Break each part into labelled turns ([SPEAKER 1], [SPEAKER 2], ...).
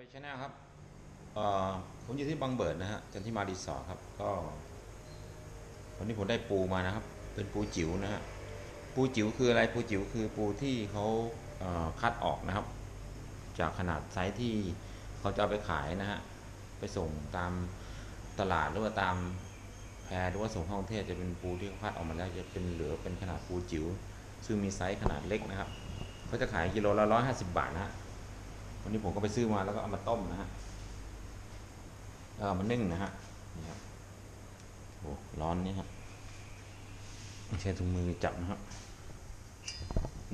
[SPEAKER 1] ไปชนะครับผมอยู่ที่บางเบิดนะฮะจันทิมารีสอร์ทครับก็วันนี้ผมได้ปูมานะครับ เป็นปูจิ๋วนะฮะปูจิ๋วคืออะไรปูจิ๋วคือปูที่เขาคัดออกนะครับ จากขนาดไซส์ที่เขาจะเอาไปขายนะฮะไปส่งตามตลาดหรือว่าตามแพรหรือว่าส่งเข้ากรุงเทพจะเป็นปูที่เขาคัดออกมาแล้วจะเป็นเหลือเป็นขนาดปูจิ๋วซึ่งมีไซส์ขนาดเล็กนะครับเขาจะขายกิโลละร้อยห้าสิบบาทนะฮะ วันนี้ผมก็ไปซื้อมาแล้วก็เอามาต้มนะฮะแล้วเอามานึ่งนะฮะนี่ครับโอ้ร้อนนี่ครับใช่ถุงมือจับนะครับ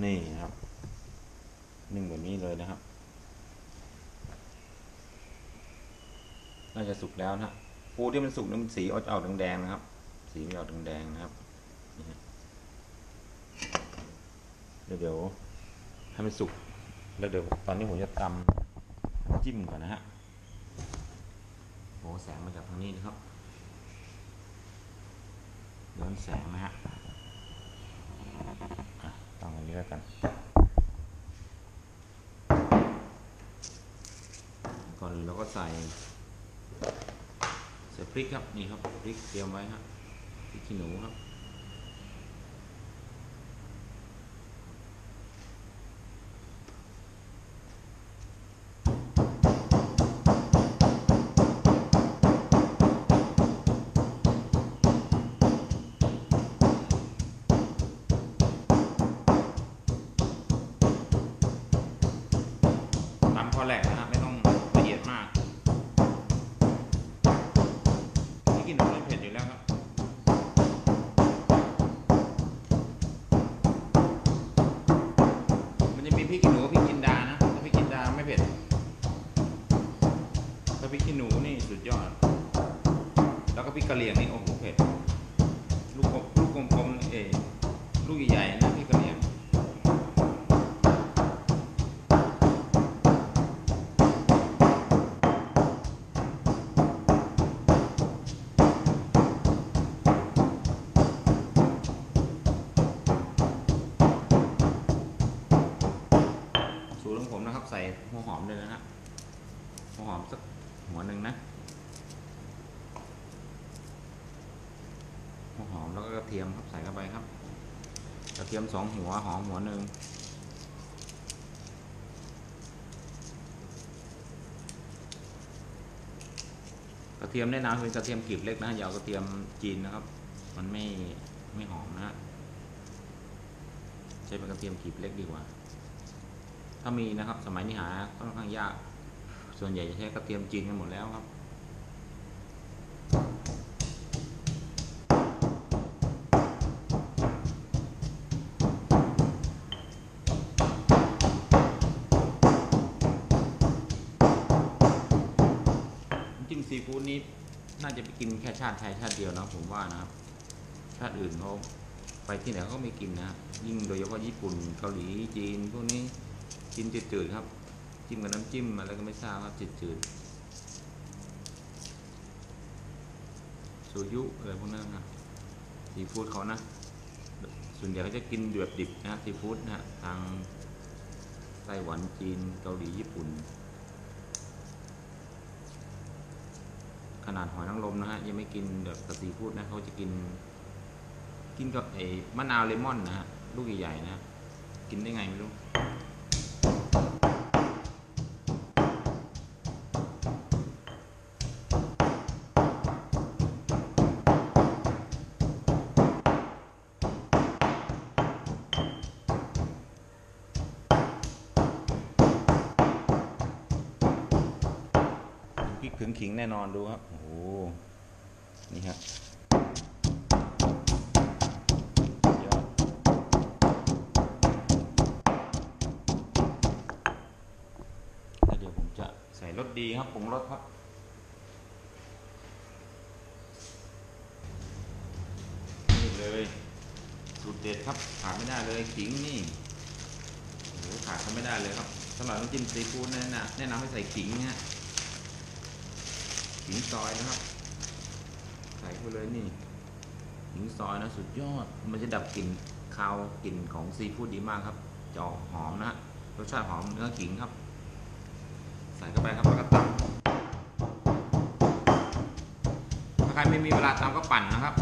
[SPEAKER 1] นี่นะครับ นึ่งแบบนี้เลยนะครับ น่าจะสุกแล้วนะฮะปูที่มันสุกนี่มันสีออกแดงๆนะครับ สีมันออกแดงๆนะครับเดี๋ยวเดี๋ยวให้มันสุก แล้วเดี๋ยวตอนนี้ผมจะตำจิ้มก่อนนะฮะโอ้แสงมาจากทางนี้นะครับย้อนแสงนะฮะอะตั้งตรงนี้แล้วกัน ก่อนอื่นเราก็ใส่ ใส่พริกครับ นี่ครับ พริกเตรียมไว้ครับพริกขี้หนูครับ แหลกนะครับไม่ต้องละเอียดมากนี่กินน้ำเผ็ดอยู่แล้วครับมันจะมีพริกขี้หนูกับพริกจินดานะถ้าพริกจินดาไม่เผ็ดถ้าพริกขี้หนูนี่สุดยอด แล้วก็พริกกะเหรี่ยงนี่ ใส่หัวหอมเลยนะฮะหัวหอมสักหัวหนึ่งนะหัวหอมแล้วก็กระเทียมครับใส่เข้าไปครับ กระเทียมสองหัวหอมหัวหนึ่งกระเทียมแนะนำเป็นกระเทียมกลีบเล็กนะอย่าเอากระเทียมจีนนะครับ มันไม่ไม่หอมนะฮะใช้เป็นกระเทียมกลีบเล็กดีกว่า ถ้ามีนะครับสมัยนี้หาค่อนข้างยาก ส่วนใหญ่จะใช้กระเทียมจีนกันหมดแล้วครับน้ำจิ้มซีฟู้ดนี้น่าจะไปกินแค่ชาติไทยชาติเดียวนะผมว่านะครับ ชาติอื่นเขาไปที่ไหนเขาก็ไม่กินนะ ยิ่งโดยเฉพาะญี่ปุ่นเกาหลีจีนพวกนี้ กินจืดๆครับ จิ้มกับน้ำจิ้มอะไรก็ไม่ทราบครับจืดๆโซยุอะไรพวกนั้นนะซีฟู้ดเขานะ ส่วนใหญ่เขาจะกินเดือดดิบนะซีฟู้ดนะทางไต้หวันจีนเกาหลีญี่ปุ่น ขนาดหอยนางรมนะฮะยังไม่กินแบบกับซีฟูดนะเขาจะกิน กินกับไอ้มะนาวเลมอนนะฮะลูกใหญ่ๆนะฮะกินได้ไงไม่รู้ งขิงแน่นอนดูครับ โอ้โห นี่ครับยอดแล้วเดี๋ยวผมจะใส่รสดีครับปรุงรสครับนี่เลยสูตรเด็ดครับขาดไม่ได้เลยขิงนี่โอ้โหขาดเขาไม่ได้เลยครับสำหรับน้ำจิ้มซีฟู้ดแนะนำแนะนำให้ใส่ขิงนะฮะ หินซอยนะครับ ใส่เขาเลยนี่หินซอยนะสุดยอด มันจะดับกลิ่นคาวกลิ่นของซีฟู้ดดีมากครับจอกหอมนะรสชาติหอมเนื้อขิงครับ ใส่เข้าไปครับแล้วก็ตำถ้าใครไม่มีเวลาตำก็ปั่นนะครับ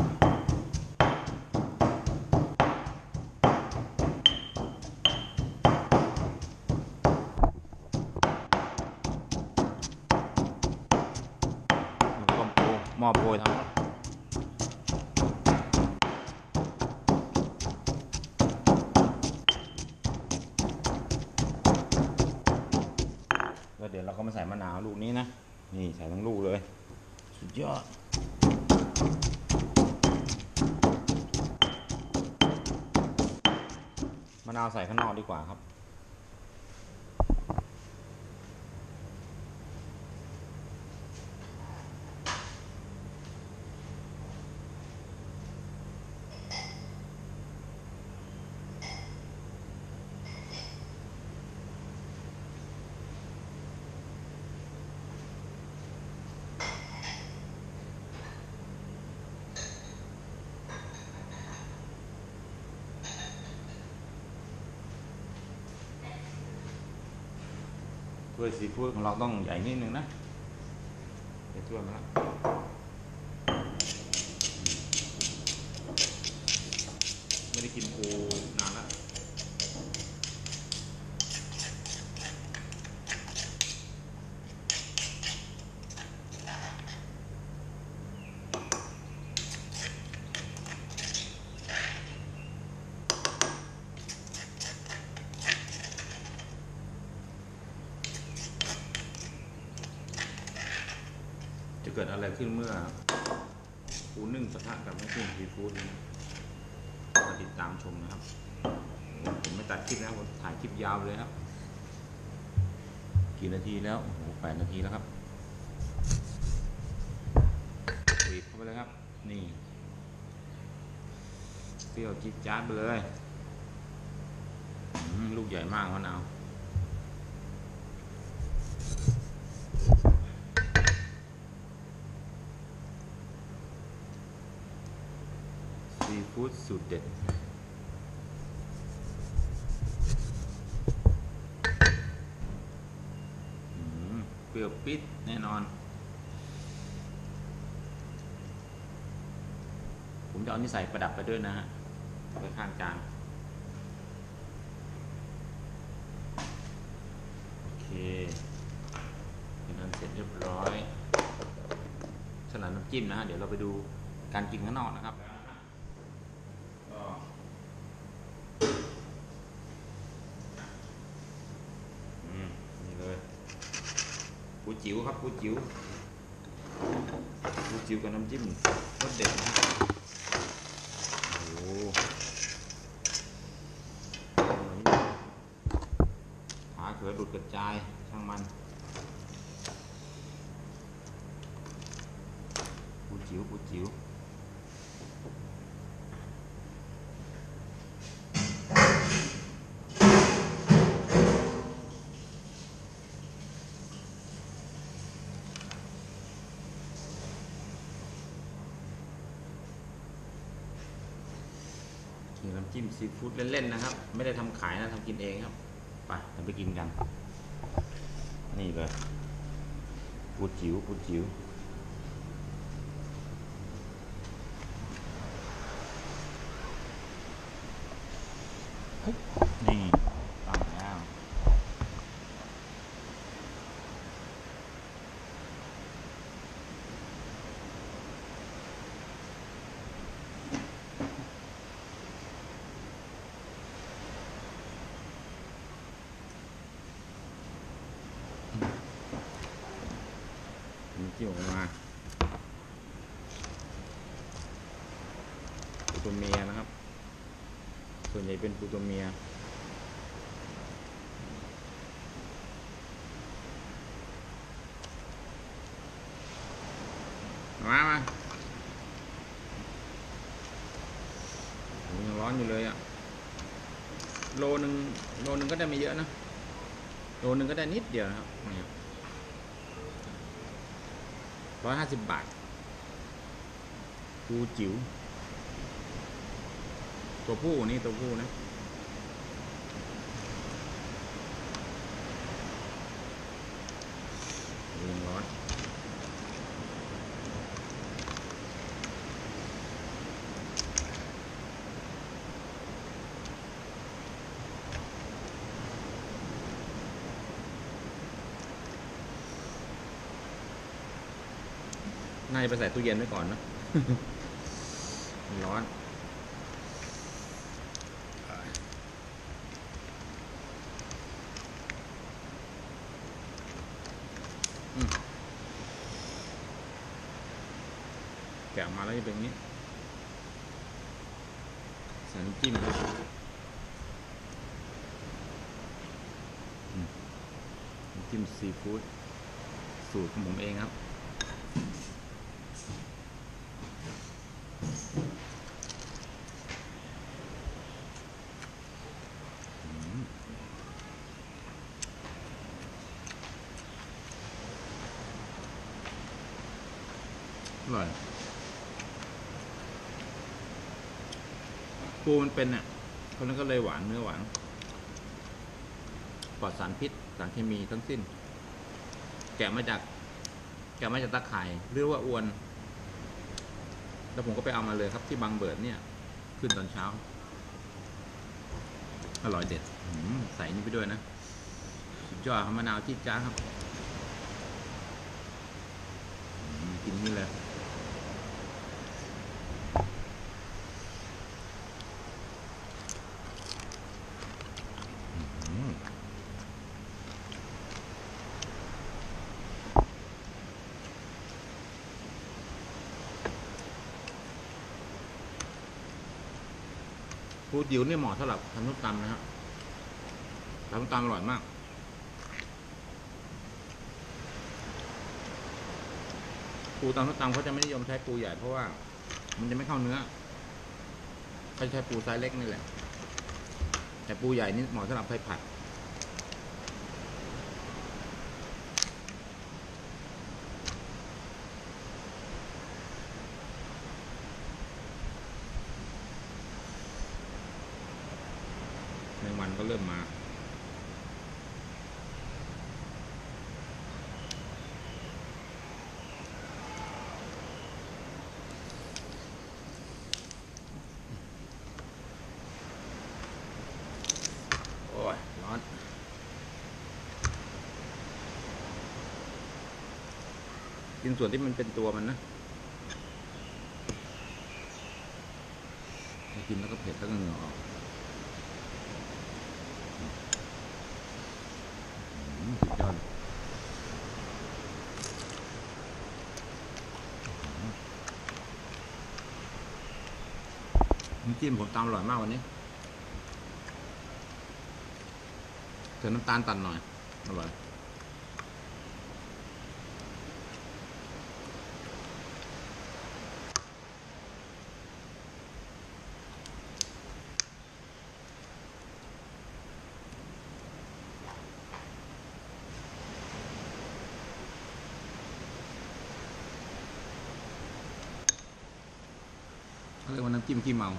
[SPEAKER 1] มปูหม้อโปรยทำแล้วเดี๋ยวเราก็มาใส่มะนาวลูกนี้นะ นี่ใส่ทั้งลูกเลย สุดยอดมะนาวใส่ข้างนอกดีกว่าครับ ถ้วยซีฟู้ดของเราต้องใหญ่นิดนึงนะเดี๋ยวถ้วยมาแล้วไม่ได้กินปูนานแล้ว จะเกิดอะไรขึ้นเมื่อปูนึ่งปะทะกับไม่ขึ้นซีฟู้ดนะมาติดตามชมนะครับ ผมไม่ตัดคลิปนะผมถ่ายคลิปยาวเลยครับ กี่นาทีแล้วโอ้โหแปดนาทีแล้วครับบีบเข้าไปเลยครับ นี่เปรี้ยวจิ๊ดจ๊าดไปเลย ลูกใหญ่มากมะนาว ซีฟู้ดสูตรเด็ด เปรี้ยวปิดแน่นอน ผมจะเอานี่ใส่ประดับไปด้วยนะฮะไปข้างจานโอเคเป็นอันเสร็จเรียบร้อยสลัดน้ำจิ้มนะฮะ เดี๋ยวเราไปดูการกินข้างนอกนะครับก็อืมนี่เลย ปูจิ๋วครับปูจิ๋วปูจิ๋วกับน้ำจิ้มรสเด็ดนะฮะโอ้โหขาเขือหลุดกระจาย ช่างมัน ปูจิ๋วปูจิ๋วนี่น้ำจิ้มซีฟู้ดเล่นๆนะครับ ไม่ได้ทำขายนะทำกินเองครับไปเราไปกินกัน นี่เลยปูจิ๋วปูจิ๋วเฮ้แล้ว มันเกี่ยวออกมาปูตัว เมียนะครับ ส่วนใหญ่เป็นปูตัวเมีย มามายังร้อนอยู่เลยอะ่ะโลหนึ่งโลหนึ่งก็ได้ไม่เยอะนะ โลหนึ่งก็ได้นิดเดียวนะครับร้อยห้าสิบบาทปูจิ๋ว ตัวผู้นี่ตัวผู้นะลุงร้อนน่าจะไปใส่ตู้เย็นไว้ก่อนนะร้อน แกะออกมาแล้วจะเป็นอย่างนี้ใส่น้ำจิ้มครับอืมน้ำจิ้มซีฟู้ดสูตรของผมเองครับ ปูมันเป็นอะคนนั้นก็เลยหวานเนื้อหวานปลอดสารพิษสารเคมีทั้งสิ้น แกะมาจาก แกะมาจากตะข่ายหรือว่าอวน แล้วผมก็ไปเอามาเลยครับที่บางเบิดเนี่ย ขึ้นตอนเช้า อร่อยเด็ดใส่นี่ไปด้วยนะสุดยอดมะนาวที่จ้าครับกินนี่เลย ปูดิวเนี่ยเหมาะสำหรับทำส้มตำนะครับทำส้มตำอร่อยมาก ปูตำส้มตำเขาจะไม่นิยมใช้ปูใหญ่เพราะว่า มันจะไม่เข้าเนื้อเขาใช้ปูไซส์เล็กนี่แหละ แต่ปูใหญ่นี่เหมาะสำหรับไปผัด ก็เริ่มมา โอ้ย ร้อนกินส่วนที่มันเป็นตัวมันนะกินแล้วก็เผ็ดแล้วก็เหงื่อออก อืมสุดยอด น้ำจิ้มผมตามอร่อยมากวันนี้เติมน้ำตาลตัดหน่อย อร่อย เขาเรียกว่าน้ำจิ้มขี้เมา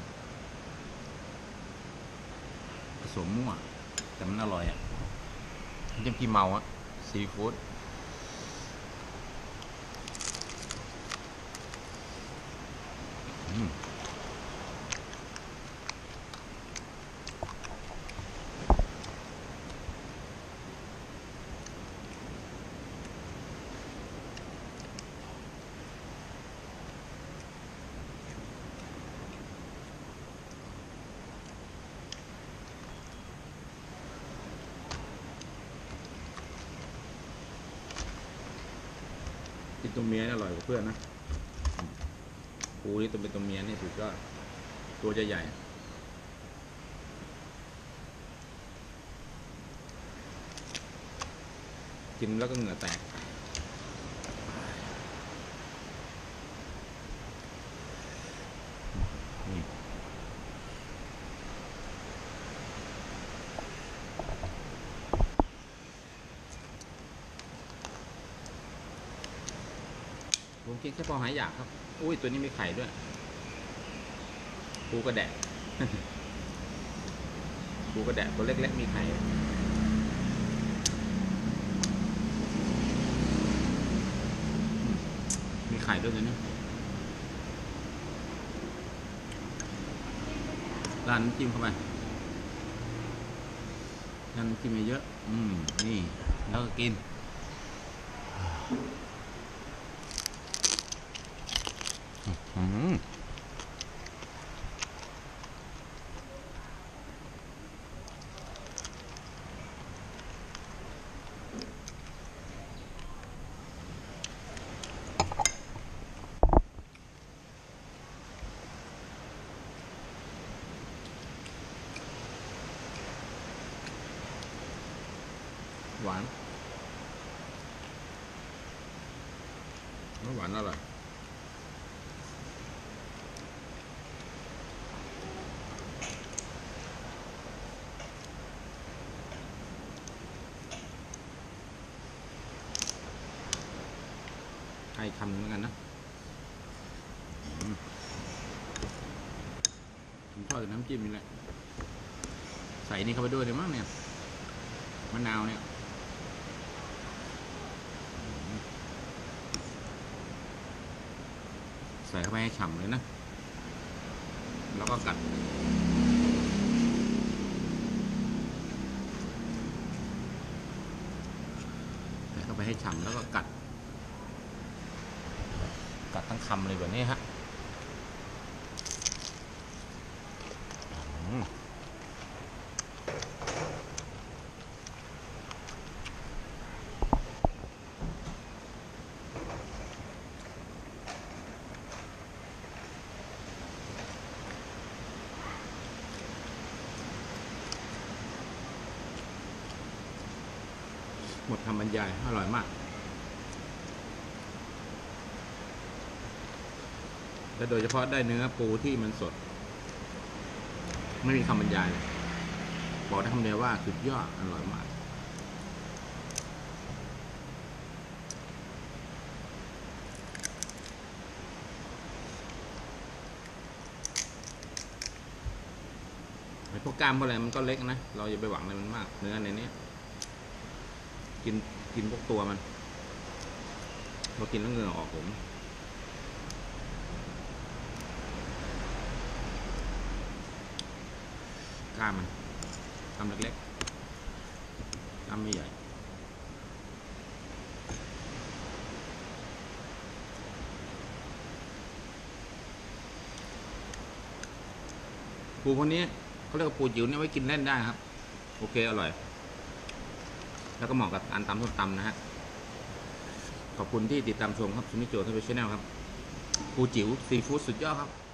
[SPEAKER 1] ผสมมั่ว แต่มันอร่อยอะน้ำจิ้มขี้เมาอะซีฟู้ดอืม กินตัวเมียนี่อร่อยกว่าเพื่อนนะปูนี่ตัวเป็นตัวเมียนี่สุดยอดตัวจะใหญ่กินแล้วก็เหงื่อแตก ผมกินแค่พอหายอยากครับ อุ้ยตัวนี้มีไข่ด้วยปูกระแดะปูกระแดะตัวเล็กๆมีไข่มีไข่ด้วยนะร้านจิ้มเข้าไปร้านจิ้มเยอะ อืม นี่ แล้วก็กิน อืมหวานไม่หวานอร่อย ให้คำนึงแล้วกันนะผมชอบแต่น้ำจิ้มนี่แหละ ใส่นี่เข้าไปด้วยเลยมั้งเนี่ยมะนาวเนี่ยใส่เข้าไปให้ฉ่ำเลยนะ แล้วก็กัดใส่เข้าไปให้ฉ่ำแล้วก็กัด ทั้งคำเลยแบบนี้ฮะหมดคำบรรยาย อร่อยมาก และโดยเฉพาะได้เนื้อปูที่มันสด ไม่มีคำบรรยายเลยบอกได้คำเดียวว่าสุดยอดอร่อยมากพวกกล้ามพวกอะไรมันก็เล็กนะ เราอย่าไปหวังอะไรมันมาก เนื้อในนี้กินกินพวกตัวมันเรากินแล้วเหงื่อออกผม กล้ามมันล้ามเล็กๆกล้ามไม่ใหญ่ปูพวกนี้เขาเรียกว่าปูจิ๋วเนี่ยไว้กินเล่นได้ครับ โอเค อร่อย แล้วก็เหมาะกับการตำส้มตำนะฮะ ขอบคุณที่ติดตามชมครับซูนิโจทวีชแนลครับ ปูจิ๋วซีฟู้ดสุดยอดครับ